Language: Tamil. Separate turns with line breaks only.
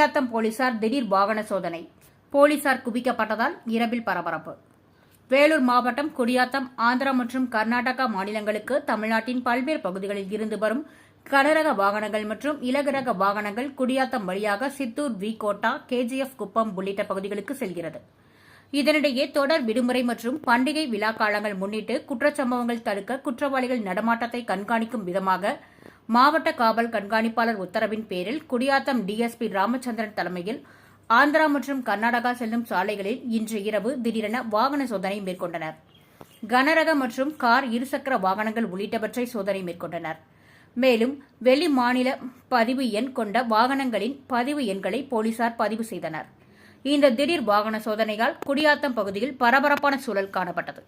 குடியாத்தம் போலீசார் திடீர் வாகன சோதனை. போலீசார் குவிக்கப்பட்டதால் இரவில் பரபரப்பு. வேலூர் மாவட்டம் குடியாத்தம் ஆந்திரா மற்றும் கர்நாடகா மாநிலங்களுக்கு தமிழ்நாட்டின் பல்வேறு பகுதிகளில் இருந்து வரும் கனரக வாகனங்கள் மற்றும் இலகுரக வாகனங்கள் குடியாத்தம் வழியாக சித்தூர் வி. கோட்டா கேஜிஎஃப் குப்பம் உள்ளிட்ட பகுதிகளுக்கு செல்கிறது. இதனிடையே தொடர் விடுமுறை மற்றும் பண்டிகை விழா காலங்கள் முன்னிட்டு குற்றச்சம்பவங்கள் தடுக்க குற்றவாளிகள் நடமாட்டத்தை கண்காணிக்கும் விதமாக மாவட்ட காவல் கண்காணிப்பாளர் உத்தரவின் பேரில் குடியாத்தம் டிஎஸ்பி ராமச்சந்திரன் தலைமையில் ஆந்திரா மற்றும் கர்நாடகா செல்லும் சாலைகளில் இன்று இரவு திடீரென வாகன சோதனை மேற்கொண்டனர். கனரக மற்றும் கார் இருசக்கர வாகனங்கள் உள்ளிட்டவற்றை சோதனை மேற்கொண்டனர். மேலும் வெளி மாநில பதிவு எண் கொண்ட வாகனங்களின் பதிவு எண்களை போலீசார் பதிவு செய்தனர். இந்த திடீர் வாகன சோதனையால் குடியாத்தம் பகுதியில் பரபரப்பான சூழல் காணப்பட்டது.